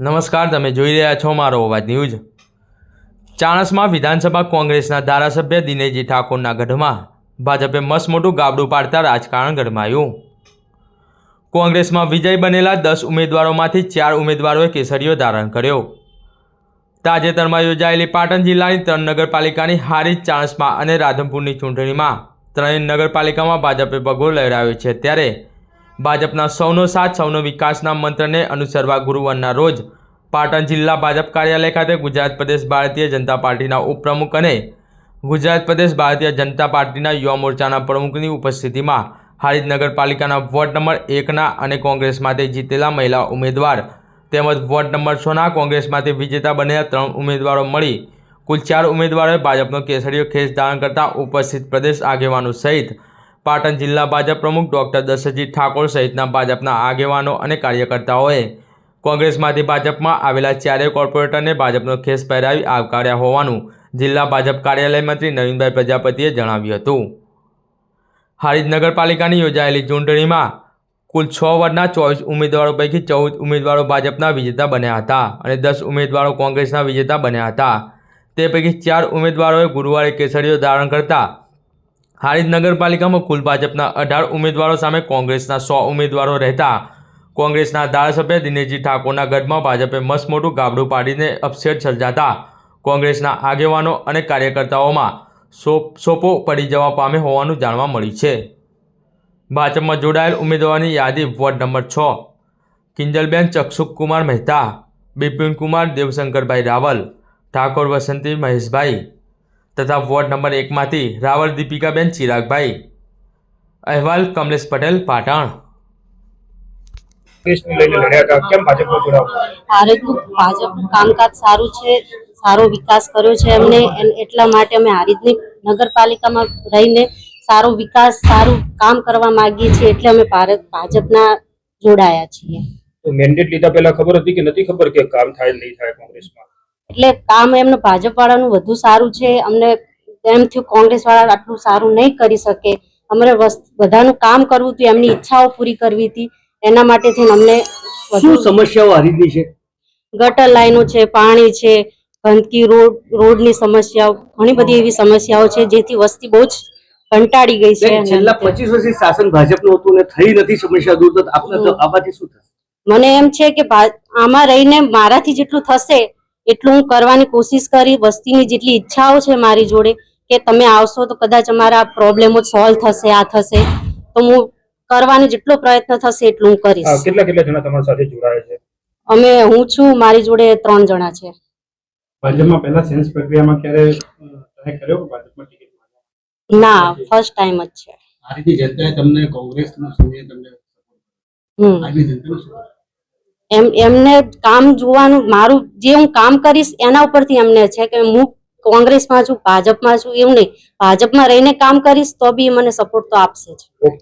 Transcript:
નમસ્કાર, તમે જોઈ રહ્યા છો મારો અવાજ ન્યૂઝ. ચાણસમાં વિધાનસભા કોંગ્રેસના ધારાસભ્ય દિનેશજી ઠાકોરના ગઢમાં ભાજપે મસમોટું મોટું ગાબડું પાડતા રાજકારણ ગરમાયું. કોંગ્રેસમાં વિજય બનેલા દસ ઉમેદવારોમાંથી ચાર ઉમેદવારોએ કેસરીઓ ધારણ કર્યો. તાજેતરમાં યોજાયેલી પાટણ જિલ્લાની ત્રણ નગરપાલિકાની હારી ચાણસમાં અને રાધનપુરની ચૂંટણીમાં ત્રણેય નગરપાલિકામાં ભાજપે ભગો લહેરાવ્યો છે. ત્યારે ભાજપના સૌનો સાથ, સૌનો વિકાસના મંત્રને અનુસરવા ગુરુવારના રોજ પાટણ જિલ્લા ભાજપ કાર્યાલય ખાતે ગુજરાત પ્રદેશ ભારતીય જનતા પાર્ટીના ઉપપ્રમુખ અને ગુજરાત પ્રદેશ ભારતીય જનતા પાર્ટીના યુવા મોરચાના પ્રમુખની ઉપસ્થિતિમાં હારીજ નગરપાલિકાના વોર્ડ નંબર એકના અને કોંગ્રેસમાંથી જીતેલા મહિલા ઉમેદવાર તેમજ વોર્ડ નંબર છના કોંગ્રેસમાંથી વિજેતા બનેલા ત્રણ ઉમેદવારો મળી કુલ ચાર ઉમેદવારોએ ભાજપનો કેસરીયો ખેસ ધારણ કરતા ઉપસ્થિત પ્રદેશ આગેવાનો સહિત પાટણ જિલ્લા ભાજપ પ્રમુખ ડૉક્ટર દશરથજી ઠાકોર સહિતના ભાજપના આગેવાનો અને કાર્યકર્તાઓએ કોંગ્રેસમાંથી ભાજપમાં આવેલા ચારેય કોર્પોરેટરને ભાજપનો ખેસ પહેરાવી આવકાર્યા હોવાનું જિલ્લા ભાજપ કાર્યાલય મંત્રી નવીનભાઈ પ્રજાપતિએ જણાવ્યું હતું. હારીજ નગરપાલિકાની યોજાયેલી ચૂંટણીમાં કુલ છ વર્ષના ચોવીસ ઉમેદવારો પૈકી ચૌદ ઉમેદવારો ભાજપના વિજેતા બન્યા હતા અને દસ ઉમેદવારો કોંગ્રેસના વિજેતા બન્યા હતા. તે પૈકી ચાર ઉમેદવારોએ ગુરુવારે કેસરીઓ ધારણ કરતા હારીજ નગરપાલિકામાં કુલ ભાજપના અઢાર ઉમેદવારો સામે કોંગ્રેસના સો ઉમેદવારો રહેતા. કોંગ્રેસના ધારાસભ્ય દિનેશજી ઠાકોરના ગઢમાં ભાજપે મસ્ત મોટું ગાબડું પાડીને અપસેટ સર્જાતા. કોંગ્રેસના આગેવાનો અને કાર્યકર્તાઓમાં સોપ સોપો પડી જવા પામે હોવાનું જાણવા મળ્યું છે. ભાજપમાં જોડાયેલ ઉમેદવારોની યાદી વોર્ડ નંબર છ. કિંજલબેન ચક્ષુકુમાર મહેતા, બિપિનકુમાર દેવશંકરભાઈ રાવલ, ઠાકોર વસંતી મહેશભાઈ તથા વોર્ડ નંબર એકમાંથી રાવળ દીપિકાબેન ચિરાગભાઈ. અહેવાલ કમલેશ પટેલ પાટણ. ભાજપનું કામકાજ સારું છે સારો વિકાસ કર્યો છે એમને એટલા માટે અમે હારીજની નગરપાલિકામાં રહીને સારો વિકાસ સારું કામ કરવા માંગીએ છીએ એટલે અમે ભારત ભાજપના જોડાયા છીએ. તો મેન્ડેટ લીધા પહેલા ખબર હતી કે નથી ખબર કે કામ થાય નહીં થાય કોંગ્રેસમાં? એટલે કામ એમનું ભાજપ વાળાનું વધુ સારું છે. અમને એમ થયું કોંગ્રેસ વાળા આટલું સારું નહીં કરી શકે. અમારે બધાનું કામ કરવું હતું એમની ઈચ્છાઓ પૂરી કરવી હતી. એના માટે થઈને અમને શું સમસ્યાઓ હારીજની છે? ગટર લાઈનો છે પાણી છે ગંદકી રોડ રોડની સમસ્યાઓ ઘણી બધી એવી સમસ્યાઓ છે જેથી વસ્તી બહુ જ કંટાળી ગઈ છે છેલ્લા પચીસ વર્ષથી શાસન ભાજપનું હતું ને થઈ નથી સમસ્યા દૂર આપને આમાંથી શું થશે? મને એમ છે કે આમાં રહીને મારાથી જેટલું થશે એટલું હું કરવાની કોશિશ કરી વસ્તીની જેટલી ઈચ્છાઓ છે મારી જોડે કે તમે આવશો તો કદાચ અમારા પ્રોબ્લેમો સોલ્વ થશે આ થશે. તો હું કરવાનો જેટલો પ્રયત્ન થશે એટલું હું કરીશ. કેટલા કેટલા જણા તમારી સાથે જોડાયા છે? અમે હું છું મારી જોડે ત્રણ જણા છે. ભાજપમાં પહેલા સેન્સ પ્રક્રિયામાં ક્યારે ટ્રાય કર્યો ભાજપમાં ટિકિટ? ના ફર્સ્ટ ટાઈમ જ છે. આ રીતે જનતાએ તમને કોંગ્રેસનો સમય તમને હમ. આજની જનતાનો એમ, એમને કામ જોવાનું, મારું જે હું કામ કરીશ એના ઉપરથી એમને છે કે હું કોંગ્રેસમાં છું, ભાજપમાં છું, એવું નહીં. ભાજપમાં રહીને કામ કરીશ તો બી મને સપોર્ટ તો આપશે જ. ઓકે